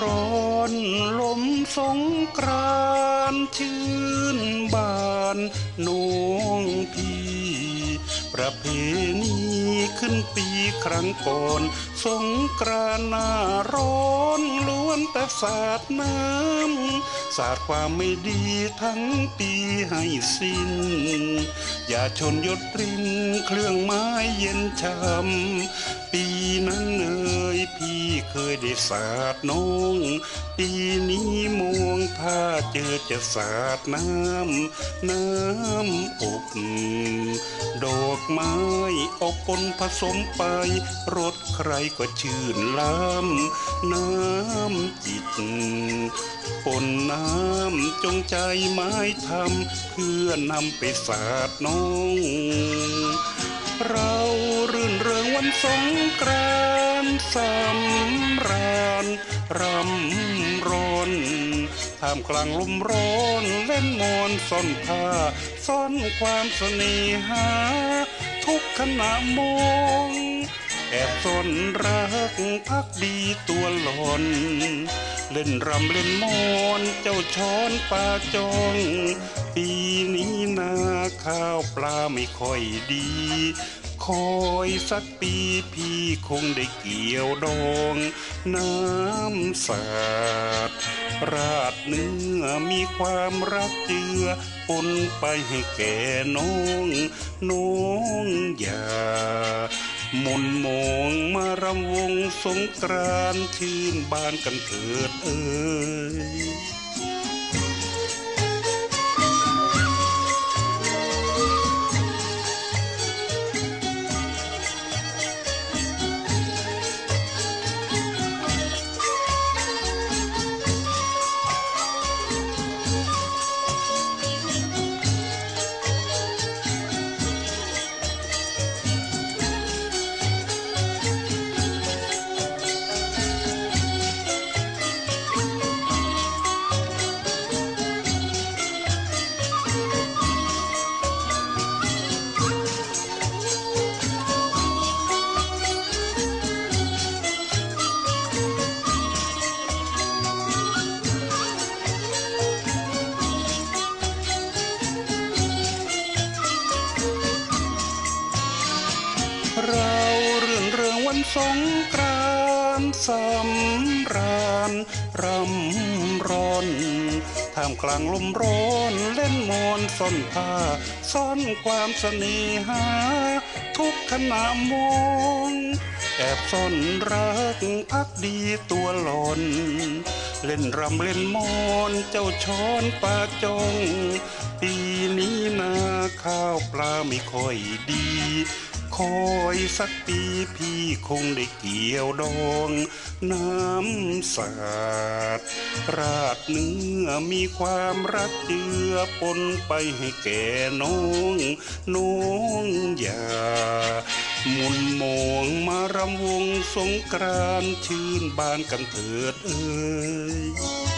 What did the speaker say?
ร้อนลมสงกรานชื่นบานน้องพี่ประเพณีขึ้นปีครั้งก่อน สงกรานหน้าร้อน แต่สาดน้ำสาดความไม่ดีทั้งปีให้สิ้น อย่าชนยศรินเครื่องไม้เย็นช่ำปีนั้นเอ่ยพี่เคยได้สาดน้อง ปีนี้มองถ้าเจอจะสาดน้ำน้ำอบดอกไม้อบปนผสมไปรสใครก็ชื่นล้ำน้ำ จิตปนน้ำจงใจไม้ทำเพื่อนำไปสาดน้อง เรารื่นเริงวันสงกรานสำราญรำร้อนท่ามกลางลมร้อนเล่นมอนซ่อนผ้าซ่อนความเสน่หาทุกขณะมอง แอบซ่อนรักพักดีตัวหลอน เล่นรำเล่นมอนเจ้าช้อนปลาจอง ปีนี้นาข้าวปลาไม่ค่อยดี คอยสักปีพี่คงได้เกี่ยวดอง น้ำสาดราดเนื้อมีความรักเจือปนไปให้แก่น้อง น้องอย่า มนมองมารำวงสงกรานชื่นบานกันเถิดเอ่ย สงกรานสำราญรำร้อนท่ามกลางลมร้อนเล่นมอนซ่อนผ้าซ่อนความเสน่หา ทุกขณะมองแอบซ่อนรักพักดีตัวหลอนเล่นรำเล่นมอนเจ้าช้อนปาจง ปีนี้นาข้าวปลาไม่ค่อยดี คอยสักปีพี่คงได้เกี่ยวดองน้ำสาดราดเนื้อมีความรักเจือปนไปให้แก่น้องน้องอย่ามุนมองมารำวงสงกรานชื่นบานกันเถิดเอ่ย